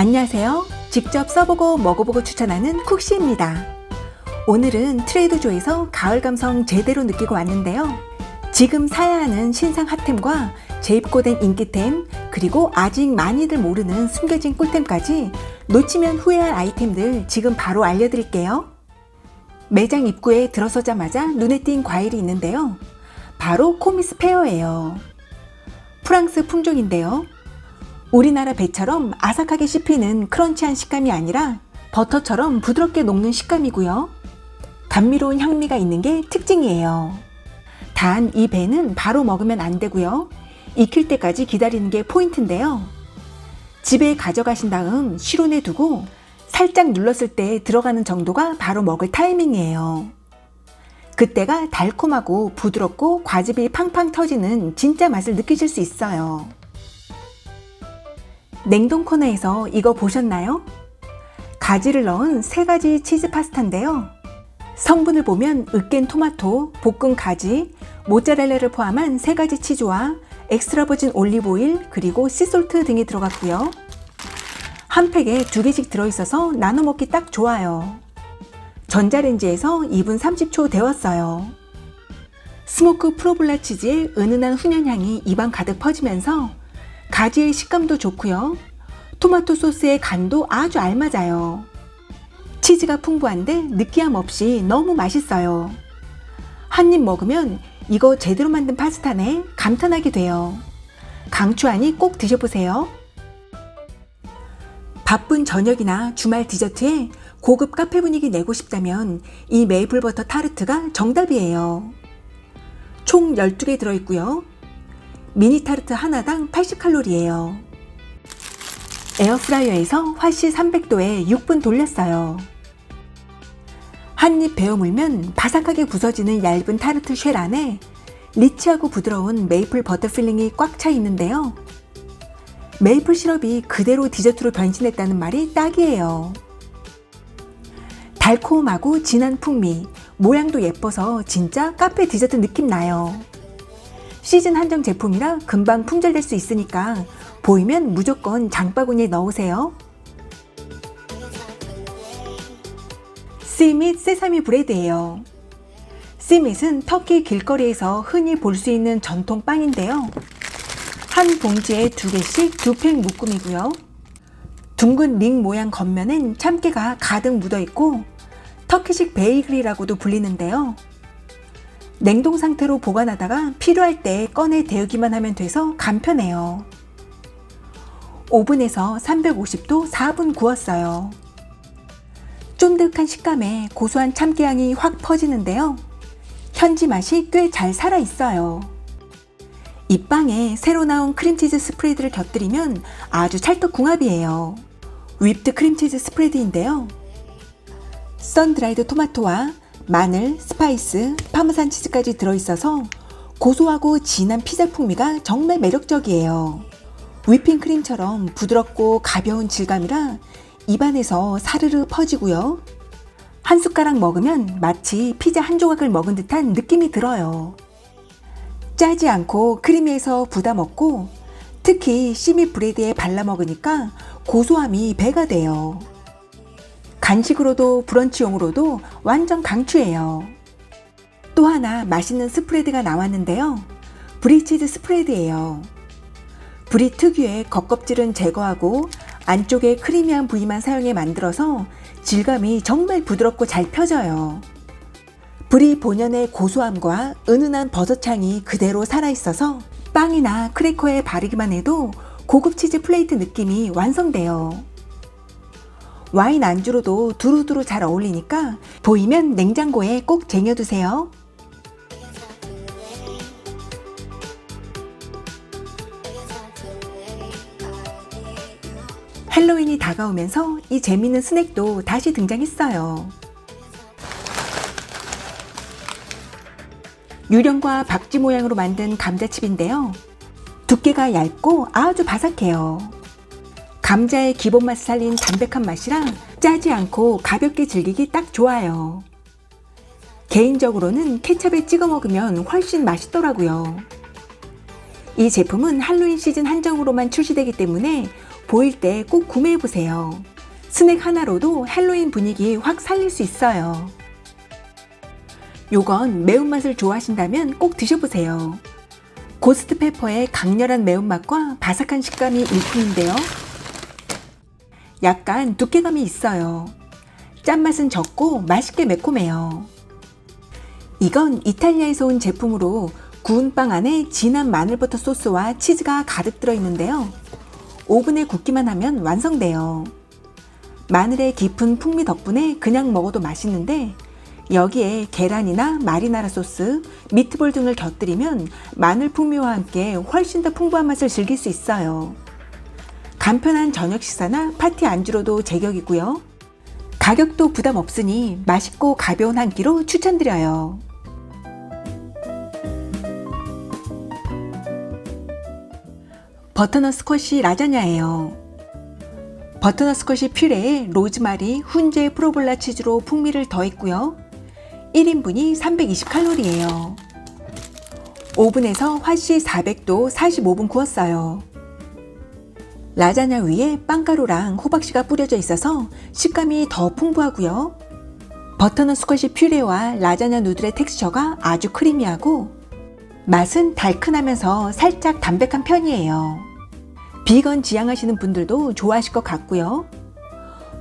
안녕하세요. 직접 써보고 먹어보고 추천하는 쿡시입니다. 오늘은 트레이드조에서 가을 감성 제대로 느끼고 왔는데요. 지금 사야 하는 신상 핫템과 재입고된 인기템, 그리고 아직 많이들 모르는 숨겨진 꿀템까지 놓치면 후회할 아이템들 지금 바로 알려드릴게요. 매장 입구에 들어서자마자 눈에 띈 과일이 있는데요. 바로 코미스 페어예요. 프랑스 품종인데요. 우리나라 배처럼 아삭하게 씹히는 크런치한 식감이 아니라 버터처럼 부드럽게 녹는 식감이고요. 감미로운 향미가 있는 게 특징이에요. 단 이 배는 바로 먹으면 안 되고요. 익힐 때까지 기다리는 게 포인트인데요. 집에 가져가신 다음 실온에 두고 살짝 눌렀을 때 들어가는 정도가 바로 먹을 타이밍이에요. 그때가 달콤하고 부드럽고 과즙이 팡팡 터지는 진짜 맛을 느끼실 수 있어요. 냉동 코너에서 이거 보셨나요? 가지를 넣은 세 가지 치즈 파스타인데요. 성분을 보면 으깬 토마토, 볶은 가지, 모짜렐라를 포함한 세 가지 치즈와 엑스트라 버진 올리브 오일, 그리고 씨솔트 등이 들어갔고요. 한 팩에 두 개씩 들어있어서 나눠 먹기 딱 좋아요. 전자레인지에서 2분 30초 데웠어요. 스모크 프로볼라 치즈의 은은한 훈연향이 입안 가득 퍼지면서 가지의 식감도 좋고요. 토마토 소스의 간도 아주 알맞아요. 치즈가 풍부한데 느끼함 없이 너무 맛있어요. 한 입 먹으면 이거 제대로 만든 파스타네 감탄하게 돼요. 강추하니 꼭 드셔보세요. 바쁜 저녁이나 주말 디저트에 고급 카페 분위기 내고 싶다면 이 메이플 버터 타르트가 정답이에요. 총 12개 들어있고요. 미니 타르트 하나당 80칼로리예요. 에어프라이어에서 화씨 300도에 6분 돌렸어요. 한 입 베어 물면 바삭하게 부서지는 얇은 타르트 쉘 안에 리치하고 부드러운 메이플 버터 필링이 꽉 차 있는데요. 메이플 시럽이 그대로 디저트로 변신했다는 말이 딱이에요. 달콤하고 진한 풍미, 모양도 예뻐서 진짜 카페 디저트 느낌 나요. 시즌 한정 제품이라 금방 품절될 수 있으니까 보이면 무조건 장바구니에 넣으세요. 씨밋 세사미 브레드예요. 씨밋은 터키 길거리에서 흔히 볼 수 있는 전통 빵인데요. 한 봉지에 두 개씩 두 팩 묶음이고요. 둥근 링 모양 겉면엔 참깨가 가득 묻어 있고 터키식 베이글이라고도 불리는데요. 냉동 상태로 보관하다가 필요할 때 꺼내 데우기만 하면 돼서 간편해요. 오븐에서 350도 4분 구웠어요. 쫀득한 식감에 고소한 참깨향이 확 퍼지는데요. 현지 맛이 꽤 잘 살아 있어요. 이 빵에 새로 나온 크림치즈 스프레드를 곁들이면 아주 찰떡궁합이에요. whipped 크림치즈 스프레드인데요. 썬드라이드 토마토와 마늘, 스파이스, 파마산 치즈까지 들어있어서 고소하고 진한 피자 풍미가 정말 매력적이에요. whipping 크림처럼 부드럽고 가벼운 질감이라 입안에서 사르르 퍼지고요. 한 숟가락 먹으면 마치 피자 한 조각을 먹은 듯한 느낌이 들어요. 짜지 않고 크리미해서 부담 없고 특히 시미 브레드에 발라 먹으니까 고소함이 배가 돼요. 간식으로도 브런치용으로도 완전 강추예요. 또 하나 맛있는 스프레드가 나왔는데요. 브리치즈 스프레드예요. 브리 특유의 겉껍질은 제거하고 안쪽에 크리미한 부위만 사용해 만들어서 질감이 정말 부드럽고 잘 펴져요. 브리 본연의 고소함과 은은한 버섯향이 그대로 살아있어서 빵이나 크래커에 바르기만 해도 고급 치즈 플레이트 느낌이 완성돼요. 와인 안주로도 두루두루 잘 어울리니까 보이면 냉장고에 꼭 쟁여두세요. 할로윈이 다가오면서 이 재미있는 스낵도 다시 등장했어요. 유령과 박쥐 모양으로 만든 감자칩인데요. 두께가 얇고 아주 바삭해요. 감자의 기본 맛을 살린 담백한 맛이랑 짜지 않고 가볍게 즐기기 딱 좋아요. 개인적으로는 케첩에 찍어 먹으면 훨씬 맛있더라고요. 이 제품은 할로윈 시즌 한정으로만 출시되기 때문에 보일 때 꼭 구매해 보세요. 스낵 하나로도 헬로윈 분위기 확 살릴 수 있어요. 요건 매운맛을 좋아하신다면 꼭 드셔보세요. 고스트 페퍼의 강렬한 매운맛과 바삭한 식감이 일품인데요. 약간 두께감이 있어요. 짠맛은 적고 맛있게 매콤해요. 이건 이탈리아에서 온 제품으로 구운 빵 안에 진한 마늘버터 소스와 치즈가 가득 들어있는데요. 오븐에 굽기만 하면 완성돼요. 마늘의 깊은 풍미 덕분에 그냥 먹어도 맛있는데 여기에 계란이나 마리나라 소스, 미트볼 등을 곁들이면 마늘 풍미와 함께 훨씬 더 풍부한 맛을 즐길 수 있어요. 간편한 저녁 식사나 파티 안주로도 제격이고요. 가격도 부담 없으니 맛있고 가벼운 한 끼로 추천드려요. 버터넛 스쿼시 라자냐예요. 버터넛 스쿼시 퓨레에 로즈마리, 훈제, 프로볼라 치즈로 풍미를 더했고요. 1인분이 320칼로리예요. 오븐에서 화씨 400도 45분 구웠어요. 라자냐 위에 빵가루랑 호박씨가 뿌려져 있어서 식감이 더 풍부하고요. 버터넛 스쿼시 퓨레와 라자냐 누들의 텍스처가 아주 크리미하고 맛은 달큰하면서 살짝 담백한 편이에요. 비건 지향하시는 분들도 좋아하실 것 같고요.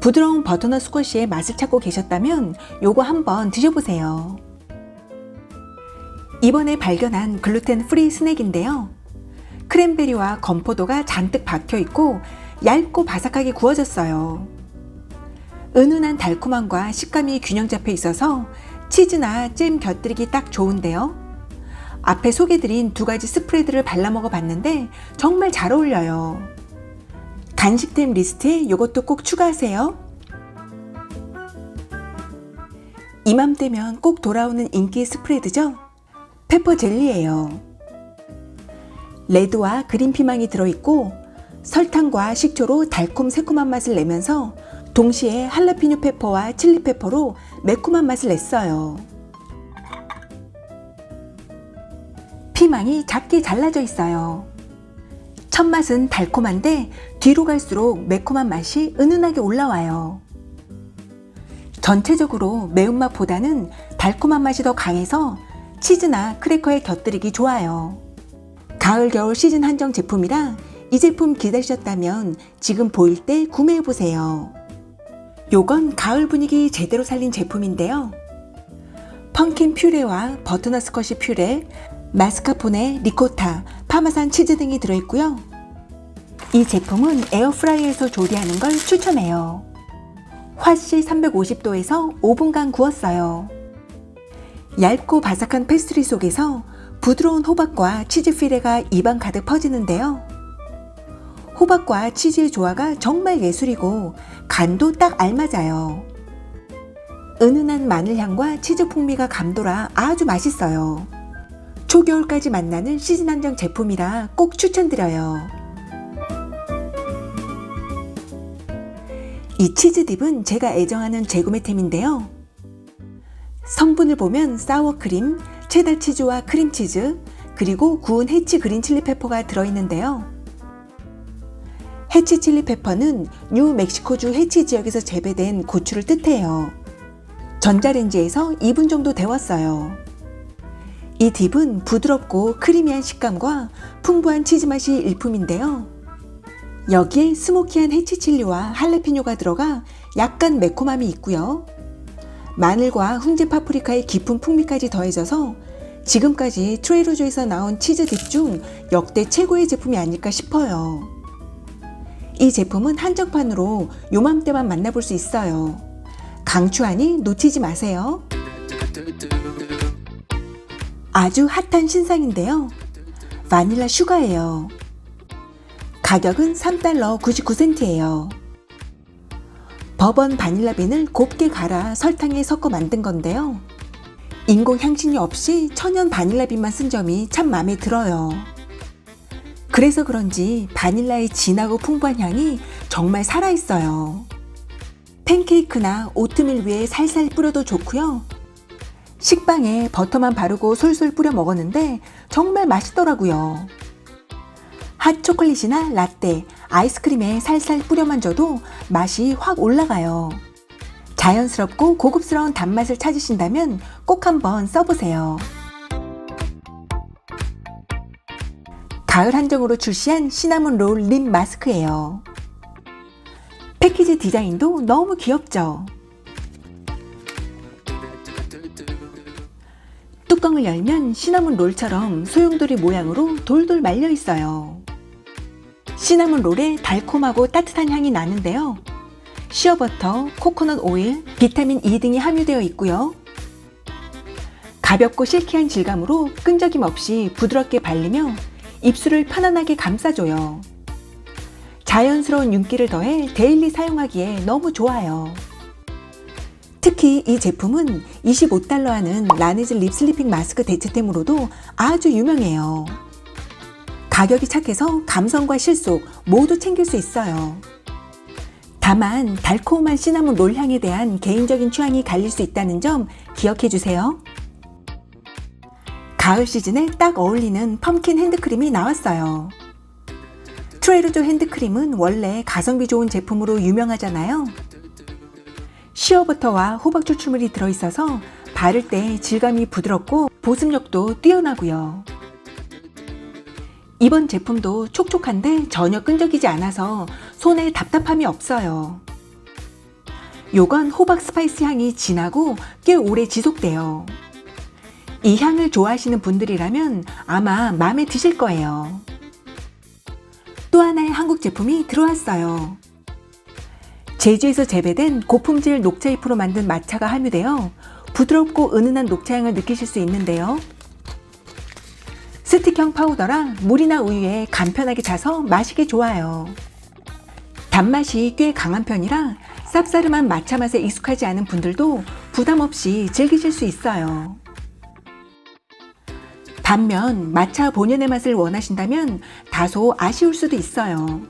부드러운 버터넛 스쿼시의 맛을 찾고 계셨다면 요거 한번 드셔보세요. 이번에 발견한 글루텐 프리 스낵인데요. 크랜베리와 건포도가 잔뜩 박혀 있고 얇고 바삭하게 구워졌어요. 은은한 달콤함과 식감이 균형 잡혀 있어서 치즈나 잼 곁들이기 딱 좋은데요. 앞에 소개드린 두 가지 스프레드를 발라 먹어 봤는데 정말 잘 어울려요. 간식템 리스트에 이것도 꼭 추가하세요. 이맘때면 꼭 돌아오는 인기 스프레드죠? 페퍼 젤리예요. 레드와 그린 피망이 들어있고 설탕과 식초로 달콤 새콤한 맛을 내면서 동시에 할라피뇨 페퍼와 칠리 페퍼로 매콤한 맛을 냈어요. 피망이 작게 잘라져 있어요. 첫 맛은 달콤한데 뒤로 갈수록 매콤한 맛이 은은하게 올라와요. 전체적으로 매운맛보다는 달콤한 맛이 더 강해서 치즈나 크래커에 곁들이기 좋아요. 가을 겨울 시즌 한정 제품이라 이 제품 기다리셨다면 지금 보일 때 구매해 보세요. 요건 가을 분위기 제대로 살린 제품인데요. 펑킨 퓨레와 버터넛 스쿼시 퓨레, 마스카포네, 리코타, 파마산 치즈 등이 들어있고요. 이 제품은 에어프라이어에서 조리하는 걸 추천해요. 화씨 350도에서 5분간 구웠어요. 얇고 바삭한 페스트리 속에서 부드러운 호박과 치즈 피레가 입안 가득 퍼지는데요. 호박과 치즈의 조화가 정말 예술이고 간도 딱 알맞아요. 은은한 마늘 향과 치즈 풍미가 감돌아 아주 맛있어요. 초겨울까지 만나는 시즌 한정 제품이라 꼭 추천드려요. 이 치즈딥은 제가 애정하는 재구매템인데요. 성분을 보면 사워크림, 체다 치즈와 크림치즈, 그리고 구운 해치 그린 칠리 페퍼가 들어있는데요. 해치 칠리 페퍼는 뉴 멕시코주 해치 지역에서 재배된 고추를 뜻해요. 전자레인지에서 2분 정도 데웠어요. 이 딥은 부드럽고 크리미한 식감과 풍부한 치즈 맛이 일품인데요. 여기에 스모키한 해치 칠리와 할레피뇨가 들어가 약간 매콤함이 있고요. 마늘과 훈제 파프리카의 깊은 풍미까지 더해져서 지금까지 트레이로조에서 나온 치즈 딥중 역대 최고의 제품이 아닐까 싶어요. 이 제품은 한정판으로 요맘때만 만나볼 수 있어요. 강추하니 놓치지 마세요. 아주 핫한 신상인데요. 바닐라 슈가예요. 가격은 3달러 99센트예요. 버번 바닐라빈을 곱게 갈아 설탕에 섞어 만든 건데요. 인공 향신료 없이 천연 바닐라빈만 쓴 점이 참 마음에 들어요. 그래서 그런지 바닐라의 진하고 풍부한 향이 정말 살아있어요. 팬케이크나 오트밀 위에 살살 뿌려도 좋고요. 식빵에 버터만 바르고 솔솔 뿌려 먹었는데 정말 맛있더라고요. 핫 초콜릿이나 라떼, 아이스크림에 살살 뿌려만 줘도 맛이 확 올라가요. 자연스럽고 고급스러운 단맛을 찾으신다면 꼭 한번 써보세요. 가을 한정으로 출시한 시나몬 롤 립 마스크예요. 패키지 디자인도 너무 귀엽죠? 뚜껑을 열면 시나몬 롤처럼 소용돌이 모양으로 돌돌 말려 있어요. 시나몬 롤에 달콤하고 따뜻한 향이 나는데요. 시어버터, 코코넛 오일, 비타민 E 등이 함유되어 있고요. 가볍고 실키한 질감으로 끈적임 없이 부드럽게 발리며 입술을 편안하게 감싸줘요. 자연스러운 윤기를 더해 데일리 사용하기에 너무 좋아요. 특히 이 제품은 25달러 하는 라네즈 립슬리핑 마스크 대체템으로도 아주 유명해요. 가격이 착해서 감성과 실속 모두 챙길 수 있어요. 다만 달콤한 시나몬 롤 향에 대한 개인적인 취향이 갈릴 수 있다는 점 기억해 주세요. 가을 시즌에 딱 어울리는 펌킨 핸드크림이 나왔어요. 트레르조 핸드크림은 원래 가성비 좋은 제품으로 유명하잖아요. 시어버터와 호박 추출물이 들어있어서 바를 때 질감이 부드럽고 보습력도 뛰어나고요. 이번 제품도 촉촉한데 전혀 끈적이지 않아서 손에 답답함이 없어요. 요건 호박 스파이스 향이 진하고 꽤 오래 지속돼요. 이 향을 좋아하시는 분들이라면 아마 마음에 드실 거예요. 또 하나의 한국 제품이 들어왔어요. 제주에서 재배된 고품질 녹차잎으로 만든 마차가 함유되어 부드럽고 은은한 녹차향을 느끼실 수 있는데요. 스틱형 파우더라 물이나 우유에 간편하게 자서 마시기 좋아요. 단맛이 꽤 강한 편이라 쌉싸름한 마차 맛에 익숙하지 않은 분들도 부담 없이 즐기실 수 있어요. 반면 마차 본연의 맛을 원하신다면 다소 아쉬울 수도 있어요.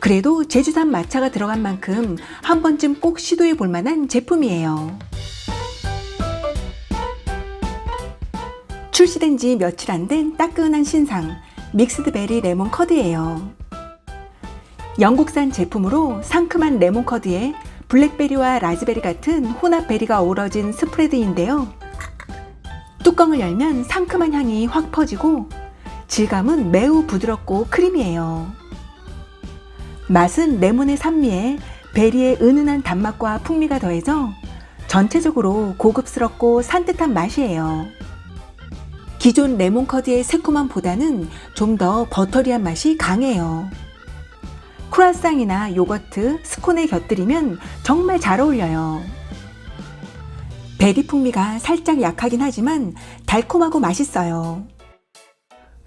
그래도 제주산 마차가 들어간 만큼 한 번쯤 꼭 시도해 볼 만한 제품이에요. 출시된 지 며칠 안 된 따끈한 신상 믹스드 베리 레몬 커드예요. 영국산 제품으로 상큼한 레몬 커드에 블랙베리와 라즈베리 같은 혼합 베리가 어우러진 스프레드인데요. 뚜껑을 열면 상큼한 향이 확 퍼지고 질감은 매우 부드럽고 크리미해요. 맛은 레몬의 산미에 베리의 은은한 단맛과 풍미가 더해져 전체적으로 고급스럽고 산뜻한 맛이에요. 기존 레몬 커드의 새콤함 보다는 좀 더 버터리한 맛이 강해요. 크루아상이나 요거트, 스콘에 곁들이면 정말 잘 어울려요. 베리 풍미가 살짝 약하긴 하지만 달콤하고 맛있어요.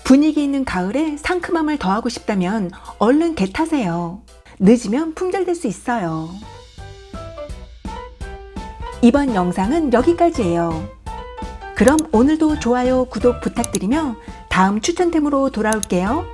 분위기 있는 가을에 상큼함을 더하고 싶다면 얼른 개 타세요. 늦으면 품절될 수 있어요. 이번 영상은 여기까지예요. 그럼 오늘도 좋아요, 구독 부탁드리며 다음 추천템으로 돌아올게요.